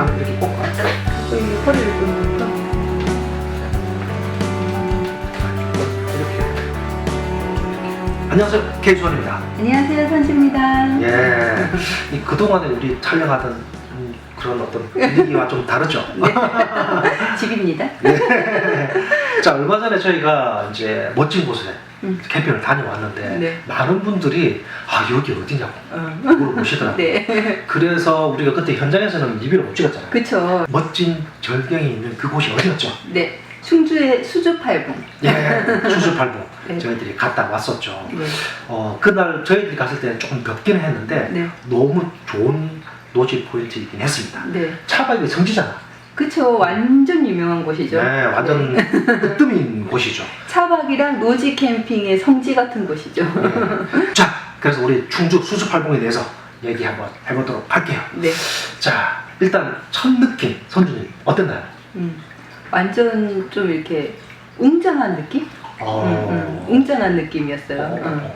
음, 나는 이렇게 꽂고 여기 허리를 끄는 거죠? 안녕하세요, 케이수원입니다. 안녕하세요, 선주입니다. 예, 이 그동안에 우리 촬영하던 음, 그런 어떤 분위기와 좀 다르죠? 네. 집입니다. 예. 자 얼마 전에 저희가 이제 멋진 곳에 음. 캠핑을 다녀왔는데 네. 많은 분들이 아 여기 어디냐고 어. 물어보시더라고요 네. 그래서 우리가 그때 현장에서는 리뷰를 못 찍었잖아요 그쵸. 멋진 절경이 있는 그곳이 어디였죠? 네. 충주의 수주팔봉. 예, 수수팔봉 네. 저희들이 갔다 왔었죠 네. 어, 그날 저희들이 갔을 때는 조금 덥기는 했는데 네. 너무 좋은 노지 포인트이긴 했습니다. 네. 차박이 성지잖아. 그쵸. 완전 유명한 곳이죠. 네, 완전 으뜸인 곳이죠. 차박이랑 노지 캠핑의 성지 같은 곳이죠. 네. 자, 그래서 우리 충주 수수팔봉에 대해서 얘기 한번 해보도록 할게요. 네. 자, 일단 첫 느낌, 선주님 어땠나요? 음. 완전 좀 이렇게 웅장한 느낌? 어, 음, 음. 웅장한 느낌이었어요. 어, 음.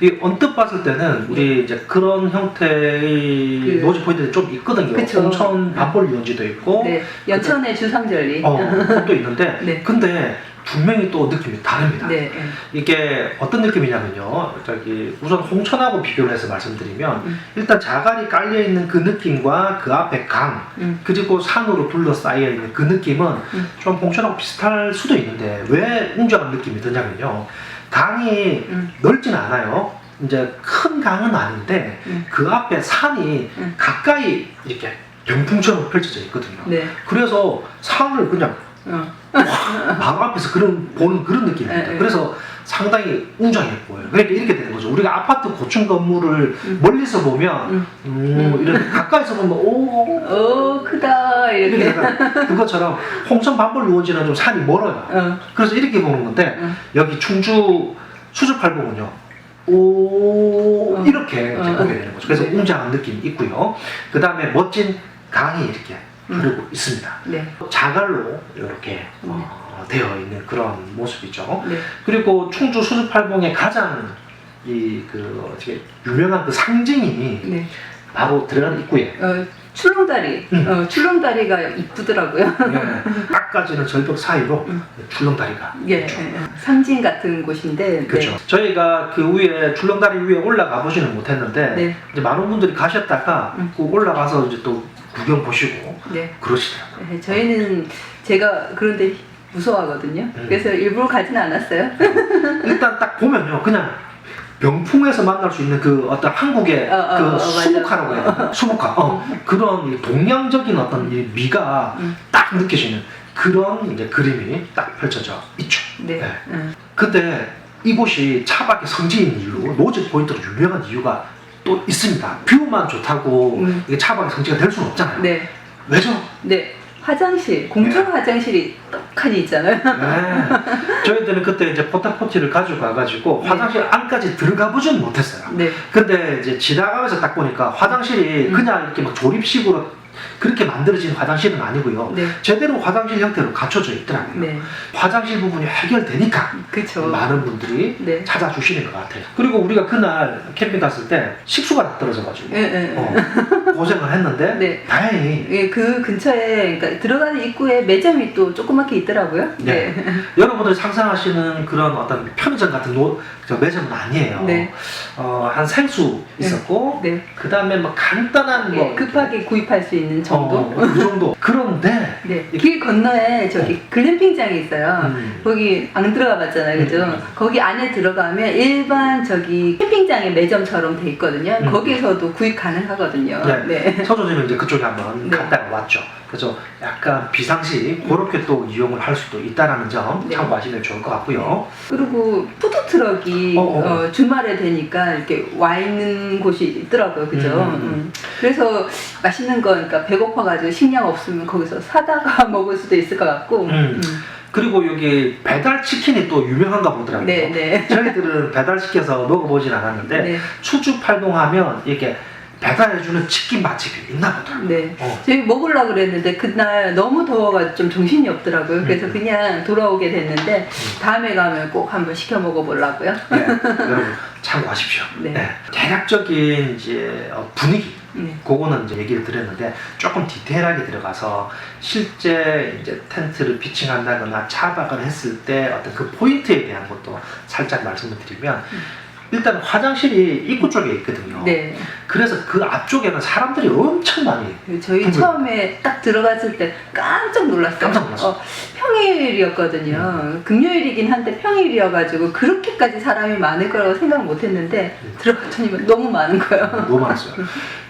이 언뜻 봤을 때는 우리 이제 그런 형태의 그- 노지 포인트들이 좀 있거든요. 그쵸. 홍천 반볼 유원지도 있고, 네. 연천의 주상절리. 어, 그것도 있는데, 네. 근데 분명히 또 느낌이 다릅니다. 네. 네. 이게 어떤 느낌이냐면요. 저기 우선 홍천하고 비교를 해서 말씀드리면 음. 일단 자갈이 깔려 있는 그 느낌과 그 앞에 강 음. 그리고 산으로 둘러싸여 있는 그 느낌은 음. 좀 홍천하고 비슷할 수도 있는데 왜 웅장한 느낌이 드냐면요. 강이 음. 넓지는 않아요. 이제 큰 강은 아닌데 음. 그 앞에 산이 음. 가까이 이렇게 병풍처럼 펼쳐져 있거든요. 네. 그래서 산을 그냥 어. 바로 앞에서 그런 보는 그런 느낌입니다. 네, 네. 그래서 상당히 웅장해 보여요. 그러니까 이렇게 되는 거죠. 우리가 아파트 고층 건물을 음. 멀리서 보면 음. 음, 이런 가까이서 보면 오 오, 크다. 이렇게 이렇게. 그것처럼 홍천 반벌 유원지는 좀 산이 멀어요. 어. 그래서 이렇게 보는 건데 어. 여기 충주 수주팔봉은요. 오 어. 이렇게 어. 보게 되는 거죠. 그래서 네. 웅장한 느낌이 있고요. 그 다음에 멋진 강이 이렇게 음. 흐르고 있습니다. 네. 자갈로 이렇게 어, 되어 있는 그런 모습이죠. 네. 그리고 충주 수주팔봉의 가장 이 그 어떻게 유명한 그 상징이 네. 바로 들어가는 입구에 어, 출렁다리. 음. 어, 출렁다리가 이쁘더라고요. 예, 깎아지는 절벽 사이로 음. 출렁다리가 예, 있죠. 예, 예. 상징 같은 곳인데. 그렇죠. 저희가 그 위에 줄렁다리 위에 올라가 보지는 못했는데 네. 이제 많은 분들이 가셨다가 음. 그 올라가서 이제 또 구경 보시고 네. 네. 그러시더라고요. 예, 저희는 제가 그런데 무서워하거든요. 음. 그래서 일부러 가지는 않았어요. 일단 딱 보면요, 그냥 병풍에서 만날 수 있는 그 어떤 한국의 어, 어, 그 어, 맞아. 수묵화라고 해야 되나? 수묵화. 어, 그런 이 동양적인 어떤 이 미가 음. 딱 느껴지는 그런 이제 그림이 딱 펼쳐져 있죠. 네. 네. 음. 근데 이곳이 차박의 성지인 이유로 노지 포인트로 유명한 이유가 또 있습니다. 뷰만 좋다고 음. 이게 차박의 성지가 될 수는 없잖아요. 네. 왜죠? 네. 화장실, 공중 화장실이 떡하니 있잖아요. 네. 저희들은 그때 이제 포타포티를 가지고 가가지고 네. 화장실 안까지 들어가 보진 못했어요. 네. 근데 이제 지나가면서 딱 보니까 화장실이 음. 그냥 이렇게 막 조립식으로 그렇게 만들어진 화장실은 아니고요. 네. 제대로 화장실 형태로 갖춰져 있더라고요. 네. 화장실 부분이 해결되니까 그쵸. 많은 분들이 네. 찾아주시는 것 같아요. 그리고 우리가 그날 캠핑 갔을 때 식수가 다 떨어져가지고 예, 예, 예. 어, 고생을 했는데 네. 다행히 예, 그 근처에 그러니까 들어가는 입구에 매점이 또 조그맣게 있더라고요. 네. 여러분들이 상상하시는 그런 어떤 편의점 같은 노, 저 매점은 아니에요. 네. 어, 한 생수 있었고 네. 그 다음에 뭐 간단한 뭐 예, 급하게 구입할 수 있는 정도. 어, 그 정도. 그런데 네. 길 건너에 저기 글램핑장이 있어요. 음, 거기 안 들어가 봤잖아요. 그죠? 음. 거기 안에 들어가면 일반 저기 캠핑장의 매점처럼 돼 있거든요. 음. 거기에서도 구입 가능하거든요. 네. 네. 서조님은 이제 그쪽에 한번 네. 갔다가 왔죠. 그래서 약간 비상시 그렇게 또 이용을 할 수도 있다라는 점 네. 참고하시면 좋을 것 같고요. 그리고 푸드트럭이 어, 어. 어, 주말에 되니까 이렇게 와 있는 곳이 있더라고요. 그죠? 음, 음. 음. 그래서 맛있는 거, 그러니까 배고파가지고 식량 없으면 거기서 사다가 먹을 수도 있을 것 같고. 음. 그리고 여기 배달 치킨이 또 유명한가 보더라고요. 네, 네. 저희들은 배달 시켜서 먹어보진 않았는데 네. 수주 팔동하면 이게 배달해주는 치킨 맛집이 있나 보더라고요. 네. 어. 저희 먹으려고 그랬는데 그날 너무 더워가지고 좀 정신이 없더라고요. 그래서 음. 그냥 돌아오게 됐는데 다음에 가면 꼭 한번 시켜 먹어보려고요. 네, 여러분 참고하십시오. 네. 네. 대략적인 이제 어, 분위기 네. 그거는 이제 얘기를 드렸는데 조금 디테일하게 들어가서 실제 이제 텐트를 피칭한다거나 차박을 했을 때 어떤 그 포인트에 대한 것도 살짝 말씀을 드리면 음. 일단 화장실이 입구 쪽에 있거든요. 네. 그래서 그 앞쪽에는 사람들이 엄청 많이 그 저희 정말. 처음에 딱 들어갔을 때 깜짝 놀랐어요. 깜짝 놀랐어요. 어, 평일이었거든요. 금요일이긴 한데 평일이어가지고 그렇게까지 사람이 많을 거라고 생각 못 했는데 음. 들어갔더니 너무 많은 거예요. 너무 많았어요.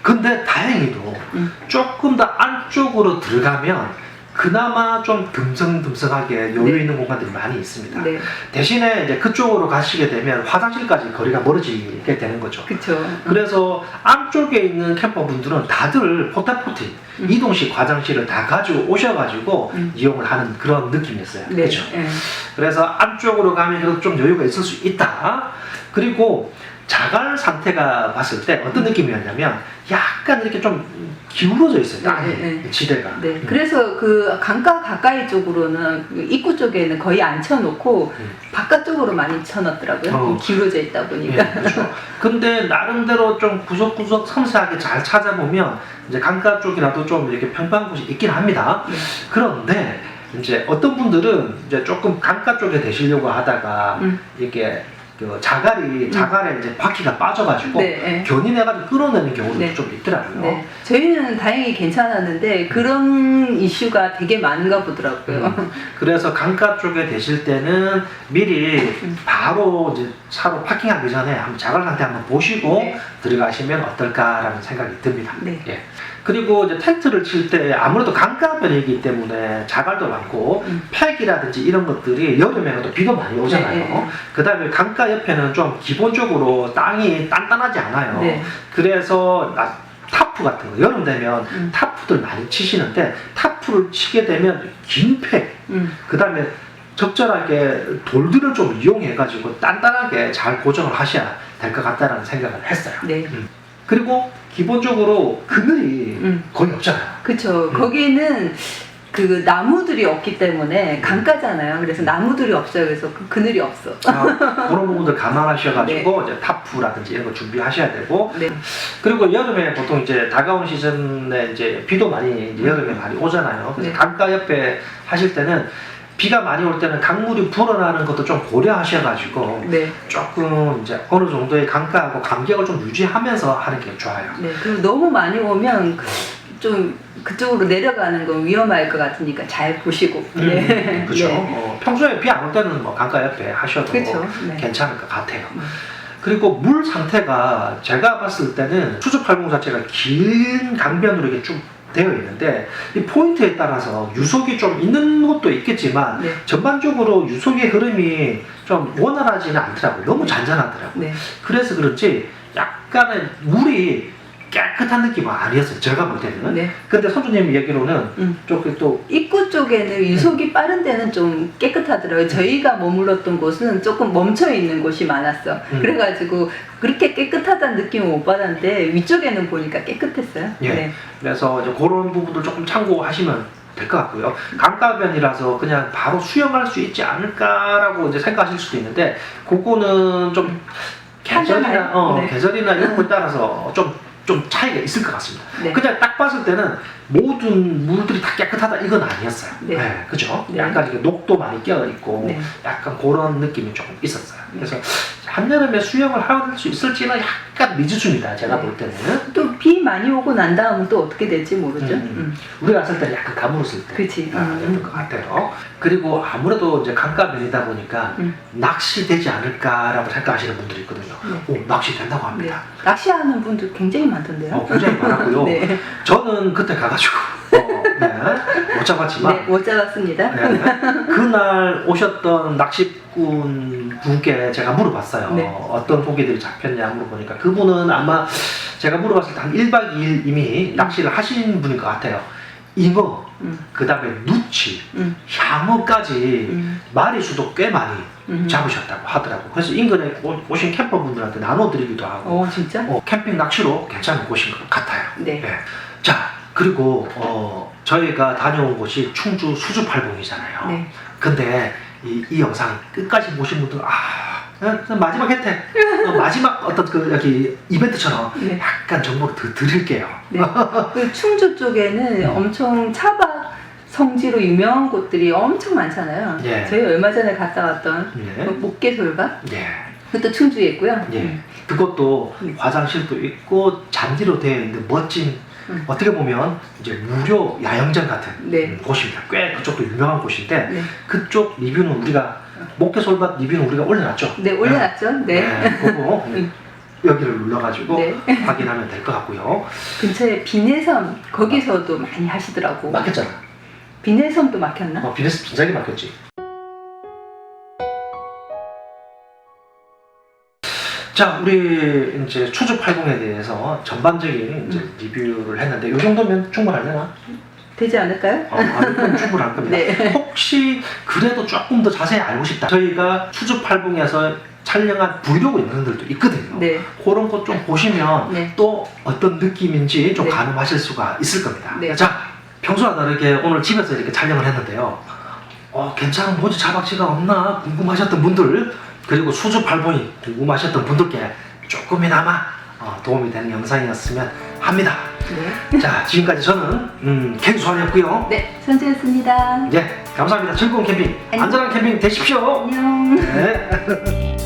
근데 다행히도 음. 조금 더 안쪽으로 들어가면 그나마 좀 듬성듬성하게 여유 네. 있는 공간들이 많이 있습니다. 네. 대신에 이제 그쪽으로 가시게 되면 화장실까지 거리가 멀어지게 되는 거죠. 그쵸. 그래서 안쪽에 있는 캠퍼분들은 다들 포타포티 음. 이동식 화장실을 다 가지고 오셔가지고 음. 이용을 하는 그런 느낌이었어요. 네. 그렇죠? 네. 그래서 안쪽으로 가면 좀 여유가 있을 수 있다. 그리고 자갈 상태가 봤을 때 어떤 느낌이었냐면 약간 이렇게 좀 기울어져 있어요. 땅이 네, 네. 지대가. 네, 음. 그래서 그 강가 가까이 쪽으로는 그 입구 쪽에는 거의 안 쳐놓고 음. 바깥쪽으로 많이 쳐놨더라고요. 어. 기울어져 있다 보니까. 예, 그렇죠. 근데 나름대로 좀 구석구석 섬세하게 잘 찾아보면 이제 강가 쪽이라도 좀 이렇게 평평한 곳이 있긴 합니다. 네. 그런데 이제 어떤 분들은 이제 조금 강가 쪽에 대시려고 하다가 음. 이게 그 자갈이 자갈에 이제 바퀴가 빠져가지고 네, 네. 견인해가지고 끌어내는 경우도 네. 좀 있더라고요. 네. 저희는 다행히 괜찮았는데 그런 이슈가 되게 많은가 보더라고요. 음. 그래서 강가 쪽에 되실 때는 미리 음. 바로 이제 차로 파킹하기 전에 한번 자갈 상태 한번 보시고 네. 들어가시면 어떨까라는 생각이 듭니다. 네. 예. 그리고 이제 텐트를 칠 때 아무래도 강가변이기 때문에 자갈도 많고 음. 팩이라든지 이런 것들이 여름에는 또 비도 많이 오잖아요. 네, 네. 그 다음에 강가 옆에는 좀 기본적으로 땅이 단단하지 않아요. 네. 그래서 나- 타프 같은 거 여름 되면 음. 타프들 많이 치시는데 타프를 치게 되면 긴 팩, 음. 그 다음에 적절하게 돌들을 좀 이용해 가지고 단단하게 잘 고정을 하셔야 될 것 같다는 생각을 했어요. 네. 그리고 기본적으로 그늘이 음. 거의 없잖아요. 그쵸. 음. 거기는 그 나무들이 없기 때문에 강가잖아요. 그래서 나무들이 없어요. 그래서 그 그늘이 없어. 아, 그런 부분들 감안하셔가지고 이제 타프라든지 이런 거 준비하셔야 되고 네. 그리고 여름에 보통 이제 다가오는 시즌에 이제 비도 많이 이제 여름에 많이 오잖아요. 그래서 네. 강가 옆에 하실 때는 비가 많이 올 때는 강물이 불어나는 것도 좀 고려하셔가지고 네. 조금 이제 어느 정도의 강가하고 간격을 좀 유지하면서 하는 게 좋아요. 네. 그리고 너무 많이 오면 좀 그쪽으로 내려가는 건 위험할 것 같으니까 잘 보시고. 네. 그렇죠. 네. 어, 평소에 비 안 올 때는 뭐 강가 옆에 하셔도 그렇죠. 네. 괜찮을 것 같아요. 음. 그리고 물 상태가 제가 봤을 때는 수주80 자체가 긴 강변으로 이게 쭉 되어 있는데 이 포인트에 따라서 유속이 좀 있는 것도 있겠지만 네. 전반적으로 유속의 흐름이 좀 원활하지는 않더라고요. 너무 잔잔하더라고요. 네. 그래서 그런지 약간의 물이 깨끗한 느낌은 아니었어요. 제가 볼 때는. 네. 근데 선주님 얘기로는 음. 조금 또 입구 쪽에는 유속이 빠른 데는 좀 깨끗하더라고요. 저희가 머물렀던 곳은 조금 멈춰 있는 곳이 많았어. 음. 그래가지고 그렇게 깨끗하다는 느낌을 못 받았는데 위쪽에는 보니까 깨끗했어요. 예. 네. 그래서 이제 그런 부분들 조금 참고하시면 될 것 같고요. 강가변이라서 그냥 바로 수영할 수 있지 않을까라고 이제 생각하실 수도 있는데 그거는 좀 계절이나 어, 네. 계절이나 이런 거에 따라서 좀 좀 차이가 있을 것 같습니다. 네. 그냥 딱 봤을 때는 모든 물들이 다 깨끗하다 이건 아니었어요. 네. 그죠? 네. 약간 이게 녹도 많이 껴 있고 네. 약간 그런 느낌이 조금 있었어요. 그래서 한여름에 수영을 할 수 있을지는 약간 미지수입니다. 제가 네. 볼 때는. 또 비 많이 오고 난 다음은 또 어떻게 될지 모르죠. 음, 음. 음. 우리가 갔을 때는 약간 가물었을 때. 그치. 아, 음. 것 같아요. 그리고 아무래도 이제 강가면이다 보니까 음. 낚시 되지 않을까라고 생각하시는 분들이 있거든요. 네. 오, 낚시 된다고 네. 합니다. 낚시하는 분들 굉장히 많던데요. 어, 굉장히 많았고요. 네. 저는 그때 가가지고 어, 네, 못 잡았지만 네, 못 잡았습니다. 네, 그날 오셨던 낚시꾼 분께 제가 물어봤어요. 네. 어떤 고기들이 잡혔냐 물어보니까 그분은 아마 제가 물어봤을 때 한 1박 2일 이미 음. 낚시를 하신 분인 것 같아요. 잉어, 음. 그 다음에 누치, 음. 향어까지 음. 마리 수도 꽤 많이 음. 잡으셨다고 하더라고요. 그래서 인근에 오- 오신 캠퍼분들한테 나눠드리기도 하고 어, 진짜? 어, 캠핑 낚시로 괜찮은 곳인 것 같아요. 네. 예. 자 그리고 어, 저희가 다녀온 곳이 충주 수주팔봉이잖아요. 네. 근데 이, 이 영상 끝까지 보신 분들 아 마지막 혜택 어, 마지막 어떤 그 여기 이벤트처럼 네. 약간 정보를 더 드릴게요. 네. 그 충주 쪽에는 엄청 차박 성지로 유명한 곳들이 엄청 많잖아요. 예. 저희 얼마 전에 갔다 왔던 예. 그 목계솔가? 예. 그것도 충주에 있고요. 예. 그것도 네. 화장실도 있고 잔디로 되어 있는 멋진 음. 어떻게 보면 이제 무료 야영장 같은 네. 음, 곳입니다. 꽤 그쪽도 유명한 곳인데 네. 그쪽 리뷰는 우리가 목계솔밭 리뷰는 우리가 올려놨죠. 네, 올려놨죠. 네. 네, 그거 음. 여기를 눌러가지고 네. 확인하면 될 것 같고요. 근처에 비내섬 거기서도 많이 하시더라고. 막혔잖아. 비내섬도 막혔나? 어, 비네스 빈장이 막혔지. 자, 우리 이제 추주 80에 대해서 전반적인 이제 음. 리뷰를 했는데 이 정도면 충분하려나? 되지 않을까요? 어, 아, 이건 충분할 겁니다. 네. 혹시 그래도 조금 더 자세히 알고 싶다. 저희가 추주 80에서 촬영한 브이로그 영상들도 있거든요. 네. 그런 것 좀 보시면 네. 또 어떤 느낌인지 좀 네. 가늠하실 수가 있을 겁니다. 네. 자, 평소와 다르게 오늘 집에서 이렇게 촬영을 했는데요. 어, 괜찮은 모지 자박지가 없나 궁금하셨던 분들 그리고 수주 팔봉이 궁금하셨던 분들께 조금이나마 어, 도움이 되는 영상이었으면 합니다. 네. 자, 지금까지 저는 음, 캔수환이었고요. 네, 선주였습니다. 예, 감사합니다. 즐거운 캠핑, 안녕. 안전한 캠핑 되십시오. 안녕. 네.